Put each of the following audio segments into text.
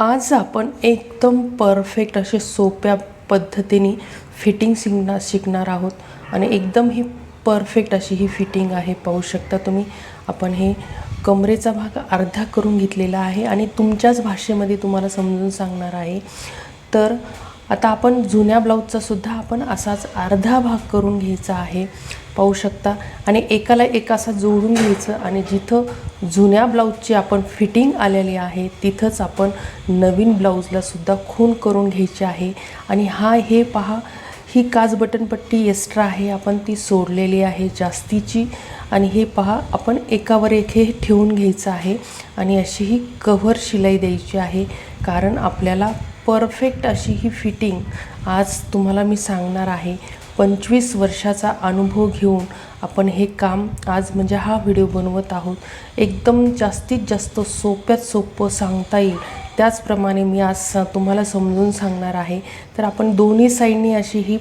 आज आपण एकदम परफेक्ट असे सोप्या पद्धतीने फिटिंग शिकणार शिकणार आहोत. आणि एकदम ही परफेक्ट अशी ही फिटिंग आहे पाहू शकता तुम्ही. आपण हे कमरेचा भाग अर्धा करून घेतलेला आहे आणि तुमच्याच भाषेमध्ये तुम्हाला समजून सांगणार आहे. तर आता आपण जुन्या ब्लाऊजचासुद्धा आपण असाच अर्धा भाग करून घ्यायचा आहे. पाहू शकता. आणि एकाला एक असा जोडून घ्यायचं आणि जिथं जुन्या ब्लाऊजची आपण फिटिंग आलेली आहे तिथंच आपण नवीन ब्लाऊजलासुद्धा खून करून घ्यायची आहे. आणि हा हे पहा ही काच बटनपट्टी एक्स्ट्रा आहे आपण ती सोडलेली आहे जास्तीची. आणि हे पहा आपण एकावर एक हे ठेवून घ्यायचं आहे आणि अशी ही कव्हर शिलाई द्यायची आहे कारण आपल्याला परफेक्ट अशी ही फिटिंग आज तुम्हाला मी सांगणार आहे. पंचवीस वर्षाचा अनुभव घेऊन आपण हे काम आज म्हणजे हा व्हिडिओ बनवत आहोत. एकदम जास्तीत जास्त सोप्यात सोपं सांगता येईल. त्याचप्रमाणे मी आज स तुम्हाला समजून सांगणार आहे. तर आपण दोन्ही साईडनी अशी ही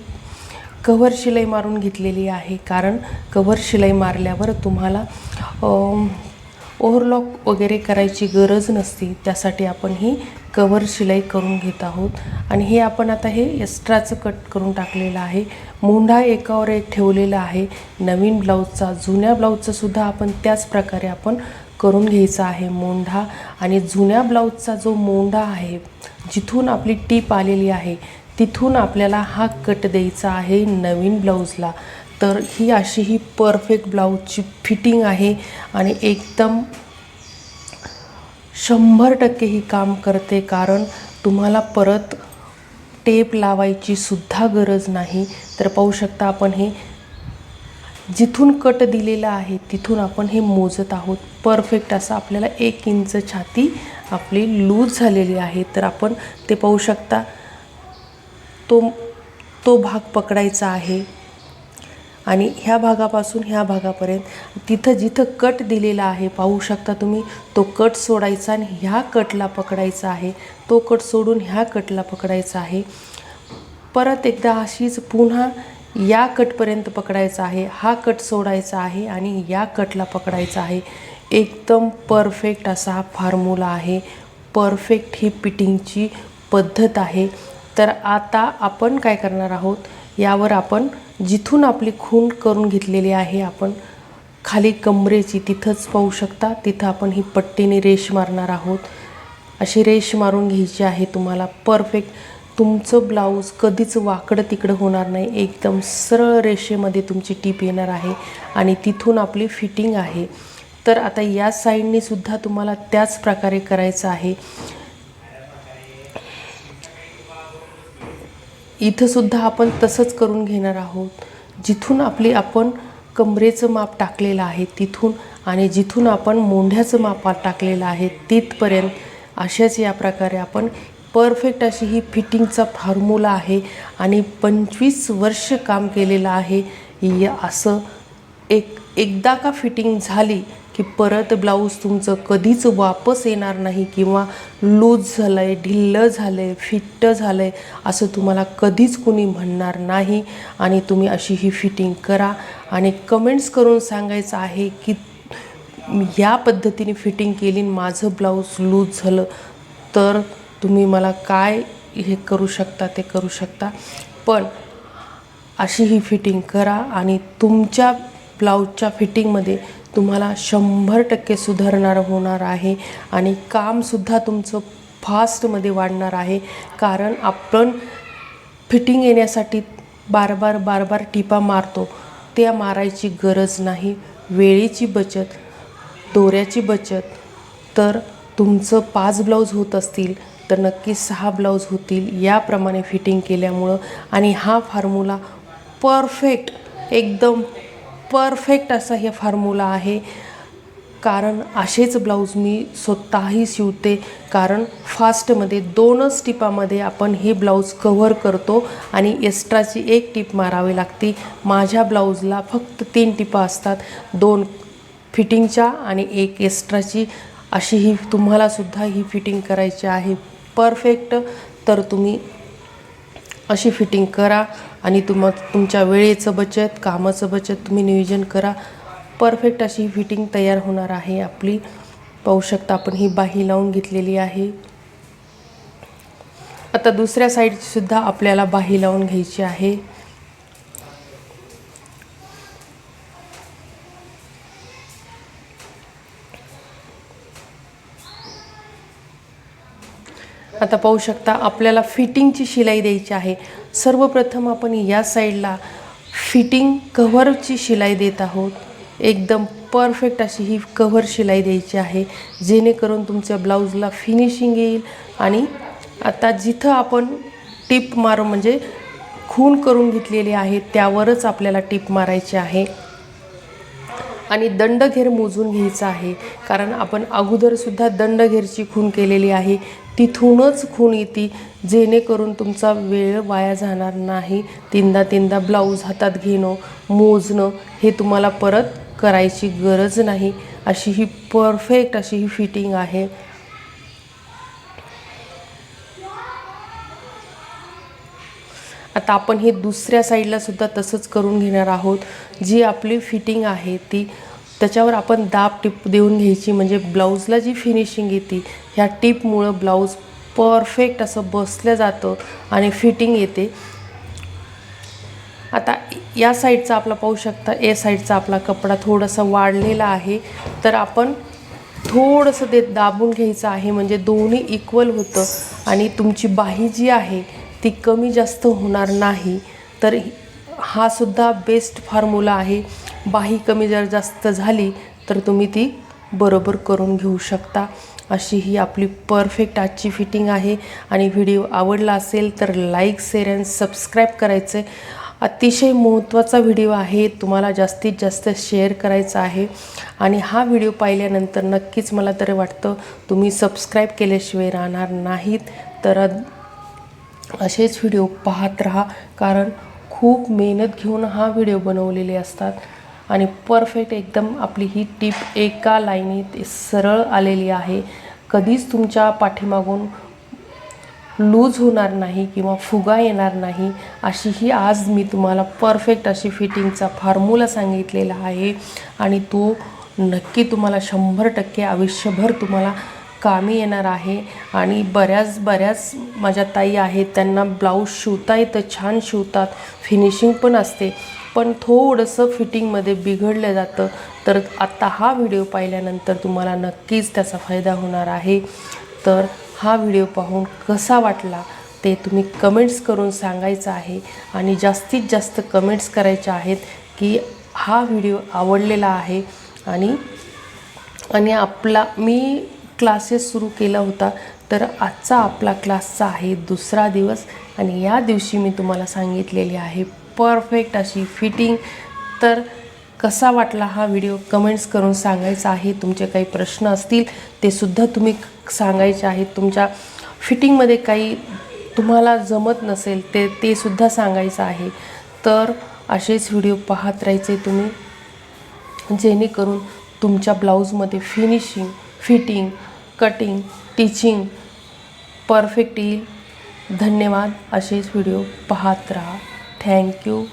कव्हर शिलाई मारून घेतलेली आहे. कारण कव्हर शिलाई मारल्यावर तुम्हाला ओव्हरलॉक वगैरे करायची गरज नसते. त्यासाठी आपण ही कवर शिलाई करून घेत आहोत. आणि हे आपण आता हे एक्स्ट्राचं कट करून टाकलेलं आहे. मोंढा एकावर एक ठेवलेला आहे. नवीन ब्लाऊजचा जुन्या ब्लाऊजचासुद्धा आपण त्याच प्रकारे आपण करून घ्यायचा आहे मोंढा. आणि जुन्या ब्लाऊजचा जो मोंढा आहे जिथून आपली टीप आलेली आहे तिथून आपल्याला हा कट द्यायचा आहे नवीन ब्लाऊजला. तर ही अशी ही परफेक्ट ब्लाऊजची फिटिंग आहे. आणि एकदम शंभर टक्के ही काम करते कारण तुम्हाला परत टेप लावायची सुद्धा गरज नाही. तर पाहू शकता आपण हे जिथून कट दिलेला आहे तिथून आपण हे मोजत आहोत. परफेक्ट असं आपल्याला एक इंच छाती आपली लूज झालेली आहे. तर आपण ते पाहू शकता. तो तो भाग पकडायचा आहे. आणि ह्या भागापासून ह्या भागापर्यंत तिथं जिथं कट दिलेला आहे पाहू शकता तुम्ही तो कट सोडायचा आणि ह्या कटला पकडायचा आहे. तो कट सोडून ह्या कटला पकडायचा आहे. परत एकदा अशीच पुन्हा या कटपर्यंत पकडायचा आहे. हा कट सोडायचा आहे आणि या कटला पकडायचा आहे. एकदम परफेक्ट असा हा फॉर्म्युला आहे. परफेक्ट ही पिटिंगची पद्धत आहे. तर आता आपण काय करणार आहोत? यावर आपण जिथून आपली खून करून घेतलेली आहे आपण खाली कमरेची तिथंच पाहू शकता. तिथं आपण ही पट्टीने रेश मारणार आहोत. अशी रेश मारून घ्यायची आहे तुम्हाला. परफेक्ट. तुमचं ब्लाऊज कधीच वाकडं तिकडं होणार नाही. एकदम सरळ रेषेमध्ये तुमची टीप येणार आहे आणि तिथून आपली फिटिंग आहे. तर आता या साईडने सुद्धा तुम्हाला त्याच प्रकारे करायचं आहे. इथंसुद्धा आपण तसंच करून घेणार आहोत. जिथून आपली आपण कमरेचं माप टाकलेलं आहे तिथून आणि जिथून आपण मोंढ्याचं माप टाकलेलं आहे तिथपर्यंत अशाच या प्रकारे आपण परफेक्ट अशी ही फिटिंगचा फॉर्म्युला आहे आणि पंचवीस वर्ष काम केलेलं आहे. या असं एक एकदा का फिटिंग झाली की परत ब्लाऊज तुमचं कधीच वापस येणार नाही किंवा लूज झालं आहे ढिल्लं झालं आहे फिट्ट झालं आहे असं तुम्हाला कधीच कुणी म्हणणार नाही. आणि तुम्ही अशी ही फिटिंग करा. आणि कमेंट्स करून सांगायचं आहे की या पद्धतीने फिटिंग केली आणि माझं ब्लाऊज लूज झालं तर तुम्ही मला काय हे करू शकता ते करू शकता. पण अशी ही फिटिंग करा आणि तुमच्या ब्लाऊजच्या फिटिंगमध्ये तुम्हाला शंभर टक्के सुधारणार होणार आहे आणि कामसुद्धा तुमचं फास्टमध्ये वाढणार आहे. कारण आपण फिटिंग येण्यासाठी बार बार बार बार टिपा मारतो. त्या मारायची गरज नाही. वेळेची बचत दोऱ्याची बचत. तर तुमचं पाच ब्लाऊज होत असतील तर नक्की सहा ब्लाऊज होतील याप्रमाणे फिटिंग केल्यामुळं. आणि हा फॉर्म्युला परफेक्ट एकदम परफेक्ट असा हे फॉर्म्युला आहे. कारण असेच ब्लाऊज मी स्वतःही शिवते. कारण फास्टमध्ये दोनच टिपामध्ये आपण हे ब्लाऊज कव्हर करतो आणि एक्स्ट्राची एक टिप मारावी लागते. माझ्या ब्लाऊजला फक्त तीन टिपा असतात. दोन फिटिंगच्या आणि एक एक्स्ट्राची. अशी ही तुम्हालासुद्धा ही फिटिंग करायची आहे. परफेक्ट तर तुम्ही अशी फिटिंग करा आणि तुम तुमच्या वेळेचं बचत कामाचं बचत तुम्ही नियोजन करा. परफेक्ट अशी फिटिंग तयार होणार आहे आपली. पाहू शकता आपण ही बाही लावून घेतलेली आहे. आता दुसऱ्या साईडसुद्धा आपल्याला बाही लावून घ्यायची आहे. आता पाहू शकता आपल्याला फिटिंगची शिलाई द्यायची आहे. सर्वप्रथम आपण या साईडला फिटिंग कव्हरची शिलाई देत आहोत. एकदम परफेक्ट अशी ही कव्हर शिलाई द्यायची आहे. जेणेकरून तुमच्या ब्लाऊजला फिनिशिंग येईल आणि आता जिथं आपण टिप मारू म्हणजे खून करून घेतलेली आहे त्यावरच आपल्याला टिप मारायची आहे. आणि दंडघेर मोजून घ्यायचा आहे. कारण आपण अगोदरसुद्धा दंडघेरची खून केलेली आहे. तिथूनच खून येते. जेणेकरून तुमचा वेळ वाया जाणार नाही. तीनदा तीनदा ब्लाऊज हातात घेणं मोजणं हे तुम्हाला परत करायची गरज नाही. अशी ही परफेक्ट अशी ही फिटिंग आहे. आता आपण हे दुसऱ्या साईडला सुद्धा तसंच करून घेणार आहोत. जी आपली फिटिंग आहे ती त्याच्यावर आपण दाब टिप देऊन घ्यायची म्हणजे ब्लाऊजला जी फिनिशिंग येते ह्या टिपमुळं ब्लाऊज परफेक्ट असं बसलं जातं आणि फिटिंग येते. आता या साईडचा आपला पाहू शकता ए साईडचा आपला कपडा थोडासा वाढलेला आहे. तर आपण थोडंसं ते दाबून घ्यायचं आहे म्हणजे दोन्ही इक्वल होतं. आणि तुमची बाही जी आहे ती कमी जास्त होणार नाही. तर हा सुद्धा बेस्ट फॉर्म्युला आहे. बाही कमी जर जास्त झाली तर तुम्ही ती बरोबर करून घेऊ शकता. अशी ही आपली परफेक्ट आजची फिटिंग आहे. आणि व्हिडिओ आवडला असेल तर लाईक शेअर अँड सबस्क्राईब करायचं आहे अतिशय महत्त्वाचा व्हिडिओ आहे. तुम्हाला जास्तीत जास्त शेअर करायचा आहे. आणि हा व्हिडिओ पाहिल्यानंतर नक्कीच मला तरी वाटतं तुम्ही सबस्क्राईब केल्याशिवाय राहणार नाहीत. तर असेच व्हिडिओ पाहत राहा कारण खूप मेहनत घेऊन हा व्हिडिओ बनवलेले असतात. आणि परफेक्ट एकदम आपली ही टीप एका लाईनीत सरळ आलेली आहे. कधीच तुमच्या पाठीमागून लूज होणार नाही किंवा फुगा येणार नाही अशी ही आज मी तुम्हाला परफेक्ट अशी फिटिंगचा फॉर्म्युला सांगितलेला आहे. आणि तो नक्की तुम्हाला शंभर टक्के आयुष्यभर तुम्हाला कामी येणार आहे आणि बऱ्याच बऱ्याच माझ्या ताई आहेत त्यांना ब्लाऊज शिवता येतं छान शिवतात फिनिशिंग पण असते. पण थोडंसं फिटिंगमध्ये बिघडलं जातं. तर आत्ता हा व्हिडिओ पाहिल्यानंतर तुम्हाला नक्कीच त्याचा फायदा होणार आहे. तर हा व्हिडिओ पाहून कसा वाटला ते तुम्ही कमेंट्स करून सांगायचं आहे. आणि जास्तीत जास्त कमेंट्स करायच्या आहेत की हा व्हिडिओ आवडलेला आहे. आणि आणि आपला मी क्लासेस सुरू केला होता. तर आजचा आपला क्लासचा आहे दुसरा दिवस. आणि या दिवशी मी तुम्हाला सांगितलेली आहे परफेक्ट अशी फिटिंग तर कसा वाटला हा व्हिडिओ कमेंट्स करून सांगायचा आहे. तुमचे काही प्रश्न असतील ते सुद्धा तुम्ही सांगायचे आहेत. तुमच्या फिटिंगमध्ये काही तुम्हाला जमत नसेल ते ते सुद्धा सांगायचं आहे. तर असेच व्हिडिओ पाहत राहायचे तुम्ही. जेणेकरून तुमच्या ब्लाऊजमध्ये finishing fitting cutting stitching perfect येईल. धन्यवाद. असेच व्हिडिओ पाहत राहा. थँक्यू.